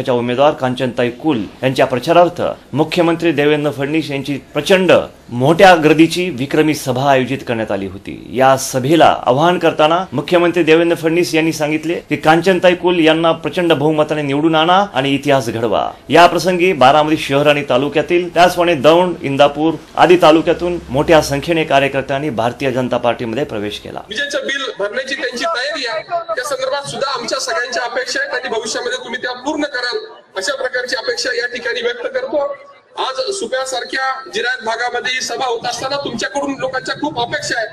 त्याच्या उमेदवार कांचनताई कुल यांच्या प्रचारार्थ मुख्यमंत्री देवेंद्र फडणवीस यांची प्रचंड मोठ्या गर्दीची विक्रमी सभा आयोजित करण्यात आली होती. या सभेला आवाहन करताना मुख्यमंत्री देवेंद्र फडणवीस यांनी सांगितले की कांचनताई कुल यांना प्रचंड बहुमताने निवडून आणा आणि इतिहास घडवा. या प्रसंगी बारामती शहर आणि तालुक्यातील त्याचप्रमाणे दौंड इंदापूर आदी तालुक्यातून मोठ्या संख्येने कार्यकर्त्यांनी भारतीय जनता पार्टीमध्ये प्रवेश केला. बिल भरण्याची त्यांची तयारी आहे. त्या संदर्भात सुद्धा आमच्या सगळ्यांच्या अपेक्षा आहेत आणि भविष्यामध्ये तुम्ही त्या पूर्ण कराल अशा प्रकारची अपेक्षा या ठिकाणी व्यक्त करतो. आज सुप्यासारख्या जिरायत भागामध्ये ही सभा होत असताना तुमच्याकडून लोकांच्या खूप अपेक्षा आहेत.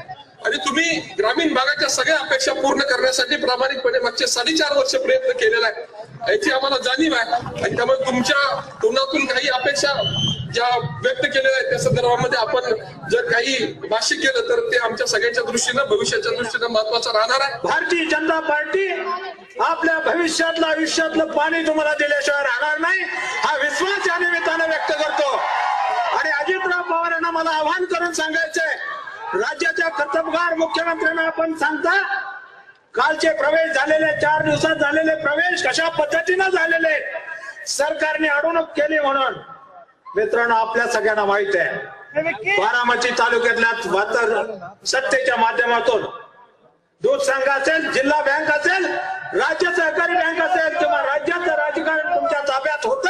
आणि तुम्ही ग्रामीण भागाच्या सगळ्या अपेक्षा पूर्ण करण्यासाठी प्रामाणिकपणे मागचे साडेचार वर्ष प्रयत्न केलेला आहे. याची आम्हाला जाणीव आहे. आणि त्यामुळे तुमच्या तोंडातून काही अपेक्षा ज्या व्यक्त केलेल्या आहेत त्या संदर्भामध्ये आपण जर काही भाष्य केलं तर ते आमच्या सगळ्यांच्या दृष्टीनं भविष्याच्या दृष्टीनं महत्वाचं राहणार आहे. भारतीय जनता पार्टी आपल्या भविष्यातलं आयुष्यातलं पाणी तुम्हाला दिल्याशिवाय राहणार नाही. हा विश्वास या निमित्तानं व्यक्त करतो. आणि अजितराव पवार यांना मला आव्हान करून सांगायचंय राज्याच्या कर्तबगार मुख्यमंत्र्यांना आपण सांगता कालचे प्रवेश झालेले चार दिवसात झालेले प्रवेश कशा पद्धतीनं झालेले सरकारने अडवणूक केली म्हणून. मित्रांनो आपल्या सगळ्यांना माहीत आहे. बारामती तालुक्यातल्या वार्ता सत्तेच्या माध्यमातून दूध संघ असेल जिल्हा बँक असेल राज्य सहकारी बँक असेल किंवा राज्याचं राजकारण तुमच्या ताब्यात होत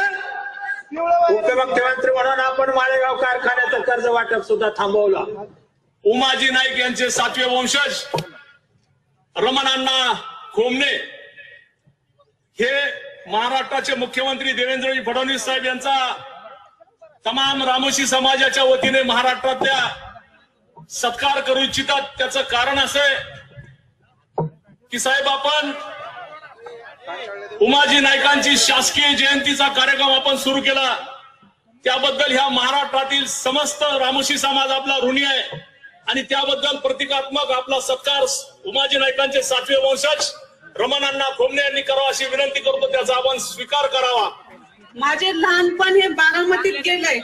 उपमुख्यमंत्री म्हणून आपण माळेगाव कारखान्याचं कर्ज वाटप सुद्धा थांबवलं. उमाजी नाईक यांचे सातवे वंशज रमणांना खोमणे. हे महाराष्ट्राचे मुख्यमंत्री देवेंद्रजी फडणवीस साहेब यांचा तमाम रामोशी समाजाच्या वतीने महाराष्ट्रातल्या सत्कार करू इच्छितात. त्याचं कारण असं की साहेब आपण उमाजी नायकांची शासकीय जयंतीचा कार्यक्रम आपण सुरू केला. त्याबद्दल ह्या महाराष्ट्रातील समस्त रामोशी समाज आपला ऋणी आहे. आणि त्याबद्दल प्रतिकात्मक आपला सत्कार उमाजी नायकांचे सातवे वंशज रमणांना खोमणे यांनी करावा अशी विनंती करतो. त्याचा आपण स्वीकार करावा. माझे लहानपण हे बारामतीत गेलंय.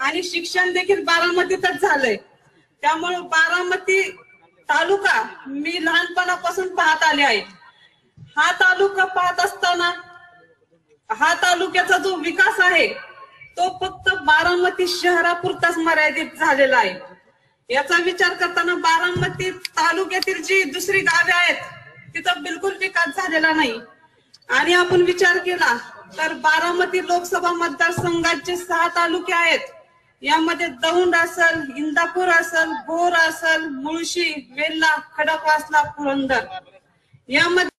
आणि शिक्षण देखील बारामतीतच झालंय. त्यामुळे बारामती तालुका मी लहानपणापासून पाहत आले आहे. हा तालुका पाहत असताना हा तालुक्याचा जो विकास आहे तो फक्त बारामती शहरापुरताच मर्यादित झालेला आहे. याचा विचार करताना बारामती तालुक्यातील जी दुसरी गावे आहेत तिथं बिलकुल विकास झालेला नाही. आणि आपण विचार केला तर बारामती लोकसभा मतदारसंघाचे सहा तालुके आहेत. यामध्ये दौंड असल इंदापूर असल भोर असल मुळशी वेल्ला खडकवासला पुरंदर. यामध्ये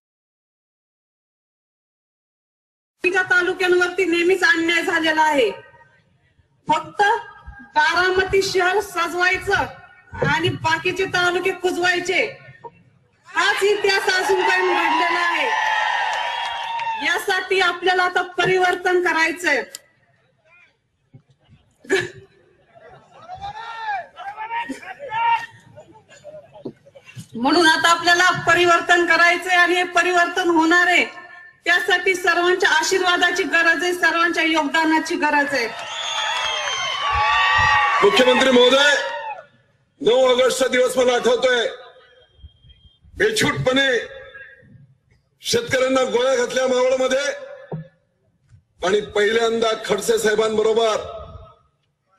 तालुक्यांवरती नेहमीच अन्याय झालेला आहे. फक्त बारामती शहर सजवायचं आणि बाकीचे तालुके कुजवायचे हाच इतिहास अजून काही घडलेला आहे. यासाठी आपल्याला आता परिवर्तन करायचंय. म्हणून आता आपल्याला परिवर्तन करायचंय आणि हे परिवर्तन होणार आहे. त्यासाठी सर्वांच्या आशीर्वादाची गरज आहे सर्वांच्या योगदानाची गरज आहे. मुख्यमंत्री महोदय नऊ ऑगस्टचा दिवस मला आठवतोय. बेछूटपणे शेतकऱ्यांना गोळ्या घातल्या मावळमध्ये. आणि पहिल्यांदा खडसे साहेबांबरोबर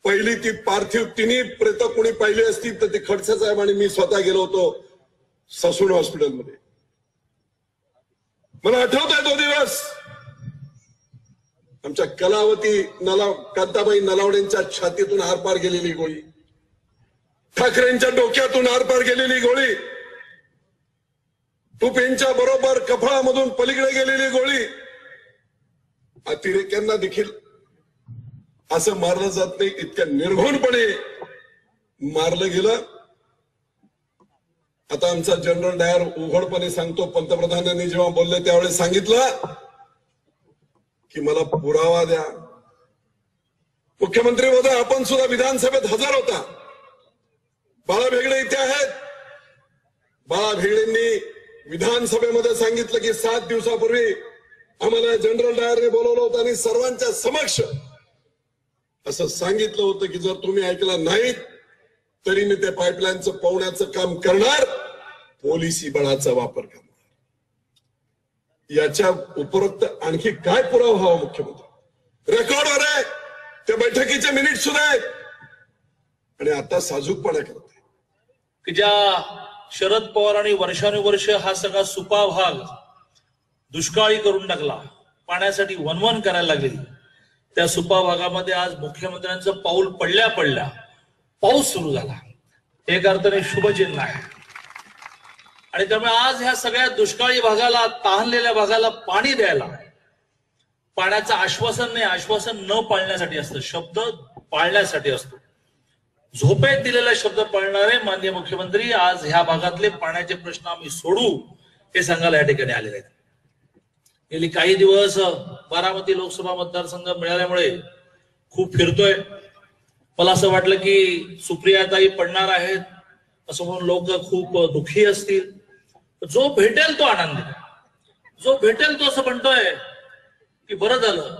पहिली ती पार्थिव तिन्ही प्रेत कोणी पाहिली असती तर ती खडसे साहेब आणि मी स्वतः गेलो होतो ससून हॉस्पिटलमध्ये. मला आठवतोय तो दिवस. आमच्या कलावती नला कांताबाई नलावडेंच्या छातीतून आरपार गेलेली गोळी. ठाकरेंच्या डोक्यातून आरपार गेलेली गोळी. तुपेंच्या बरोबर कफळामधून पलीकडे गेलेली गोळी अतिरेक्यांना देखील असं मारलं जात नाही इतक्या निर्घोणपणे मारलं गेलं. आता आमचा जनरल डायर उघडपणे सांगतो पंतप्रधानांनी जेव्हा बोलले त्यावेळेस सांगितलं की मला पुरावा द्या. मुख्यमंत्री महोदय आपण सुद्धा विधानसभेत हजर होता. बाळा भेगडे इथे आहेत. बाळा भेगडेंनी विधानसभेमध्ये सांगितलं की सात दिवसापूर्वी आम्हाला जनरल डायरने बोलवलं होतं आणि सर्वांच्या समक्ष असं सांगितलं होतं की जर तुम्ही ऐकलं नाहीत तरी मी ते पाईपलाईनचं पवण्याचं काम करणार पोलिसी बळाचा वापर करणार. याच्या उपरोक्त आणखी काय पुरावा हवा मुख्यमंत्री? रेकॉर्डवर आहे. त्या बैठकीचे मिनिट सुद्धा आहेत. आणि आता साजूकपणा करते ज्या शरद पवारांनी वर्षानुवर्ष हा सगळा सुपा भाग दुष्काळी करून टाकला. पाण्यासाठी वनवन करायला लागली. त्या सुपा भागामध्ये आज मुख्यमंत्र्यांचं पाऊल पडल्या पडल्या पाऊस सुरू झाला. एक अर्थाने शुभचिन्ह आहे. आणि त्यामुळे आज ह्या सगळ्या दुष्काळी भागाला तहानलेल्या भागाला पाणी द्यायला पाण्याचं आश्वासन नाही. आश्वासन न पाळण्यासाठी असतं. शब्द पाळण्यासाठी असतो. झोपेत दिलेला शब्द पाळणारे माननीय मुख्यमंत्री आज ह्या भागातले पाण्याचे प्रश्न आम्ही सोडू हे सांगायला या ठिकाणी आलेले आहेत. गेली काही दिवस बारामती लोकसभा मतदारसंघ मिळाल्यामुळे खूप फिरतोय. मला असं वाटलं की सुप्रियाताई पडणार आहेत असं म्हणून लोक खूप दुःखी असतील. जो भेटेल तो आनंद. जो भेटेल तो असं म्हणतोय की बरं झालं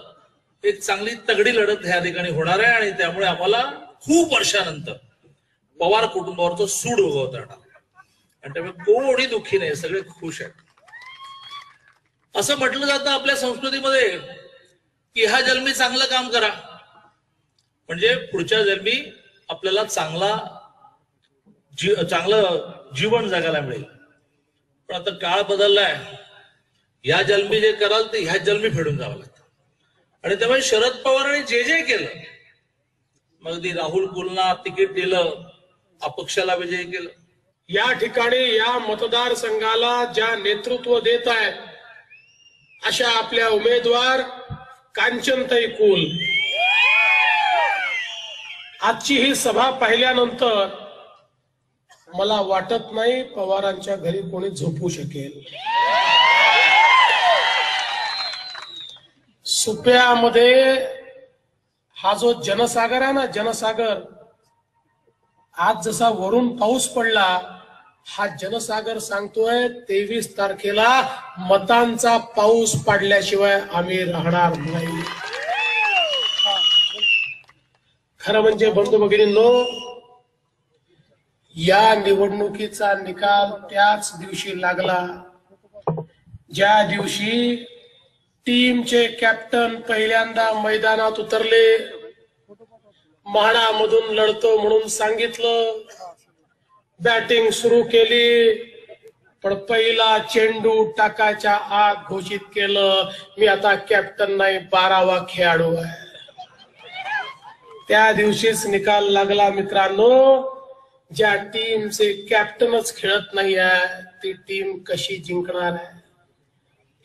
एक चांगली तगडी लढत ह्या ठिकाणी होणार आहे आणि त्यामुळे आम्हाला खूप वर्षानंतर पवार कुटुंबावरचं सूड उगवता येणार. आणि त्यामुळे कोणी दुःखी नाही सगळे खुश आहेत. असं म्हटलं जातं आपल्या संस्कृतीमध्ये की ह्या जन्मी चांगलं काम करा. म्हणजे पुढच्या जन्मी आपल्याला चांगला जी चांगलं जीवन जगायला मिळेल. पण आता काळ बदललाय. या जन्मी जे कराल ते ह्या जन्मी फेडून जावं लागतं. आणि त्यामुळे शरद पवारांनी जे जे केलं मग ते राहुल कुलना तिकीट दिलं अपक्षाला विजय केलं. या ठिकाणी या मतदारसंघाला ज्या नेतृत्व देत आहेत अशा आपल्या उमेदवार कांचनताई कुल. आजची ही सभा पाहिल्यानंतर मला वाटत नाही पवारांच्या घरी कोणी झोपू शकेल. सुप्यामध्ये हा जो जनसागर आहे ना जनसागर आज जसा वरून पाऊस पडला हा जनसागर सांगतोय तेवीस तारखेला मतांचा पाऊस पडल्याशिवाय आम्ही राहणार नाही. खरं म्हणजे बंधू भगिनींनो या निवडणुकीचा निकाल त्याच दिवशी लागला. ज्या दिवशी टीमचे कॅप्टन पहिल्यांदा मैदानात उतरले. म्हाडामधून लढतो म्हणून सांगितलं. बॅटिंग सुरू केली. पण पहिला चेंडू टाकायच्या आत घोषित केलं. मी आता कॅप्टन नाही बारावा खेळाडू आहे. त्या दिवशीच निकाल लागला मित्रांनो. ज्या टीमचे कॅप्टनच खेळत नाही आहे ती टीम कशी जिंकणार आहे?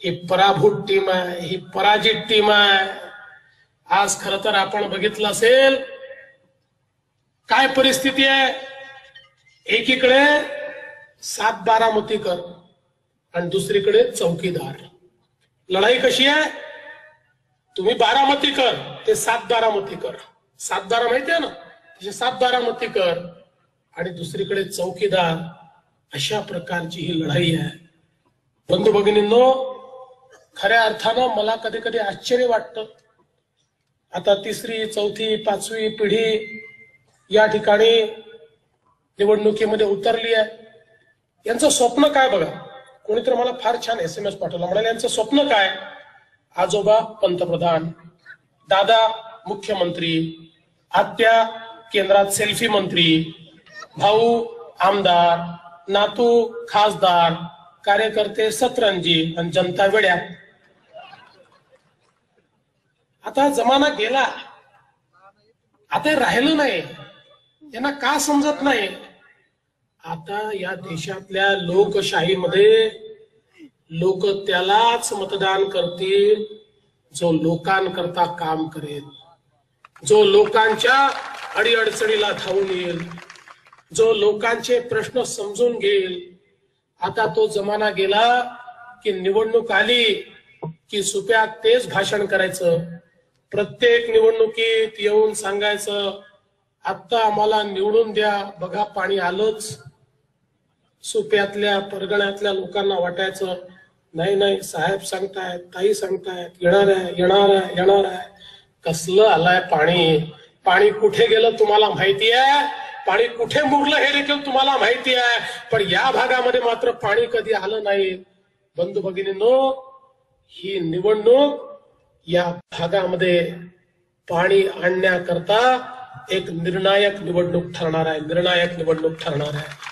ही पराभूत टीम आहे ही पराजित टीम आहे. आज खर तर आपण बघितलं असेल काय परिस्थिती आहे? एकीकडे सात बारामतीकर आणि दुसरीकडे चौकीदार. लढाई कशी आहे? तुम्ही बारामतीकर ते सात बारामतीकर. सात बारा माहिती आहे ना? तसे सात बारामतीकर आणि दुसरीकडे चौकीदार अशा प्रकारची ही लढाई आहे. बंधू भगिनींनो खऱ्या अर्थानं मला कधी कधी आश्चर्य वाटतं. आता तिसरी चौथी पाचवी पिढी या ठिकाणी निवडणुकीमध्ये उतरली आहे. यांचं स्वप्न काय बघा? कोणीतरी मला फार छान एस एम एस पाठवला. म्हणाले यांचं स्वप्न काय? आजोबा पंतप्रधान दादा मुख्यमंत्री आत्या केंद्रात सेल्फी मंत्री भाऊ आमदार नातू खासदार कार्यकर्ते सतरंजी आणि जनता वेड्या. आता जमाना गेला. आता राहिलं नाही. यांना का समजत नाही? आता या देशातल्या लोकशाहीमध्ये लोक त्यालाच मतदान करतील जो लोकांकरता काम करेल. जो लोकांच्या अडीअडचणीला धावून येईल. जो लोकांचे प्रश्न समजून घेईल. आता तो जमाना गेला की निवडणूक आली की सुप्यात तेच भाषण करायचं. प्रत्येक निवडणुकीत येऊन सांगायचं आता आम्हाला निवडून द्या बघा पाणी आलंच. सुप्यातल्या परगण्यातल्या लोकांना वाटायचं नाही नाही साहेब सांगतायत ताई सांगतायत येणार आहे येणार आहे येणार आहे. कसलं आलाय पाणी? पाणी कुठे गेलं तुम्हाला माहिती आहे पाणी कुठे मुरलं हे देखील तुम्हाला माहिती आहे. पण या भागामध्ये मात्र पाणी कधी आलं नाही. बंधू भगिनीनो ही निवडणूक या भागामध्ये पाणी आणण्याकरता एक निर्णायक निवडणूक ठरणार आहे. निर्णायक निवडणूक ठरणार आहे.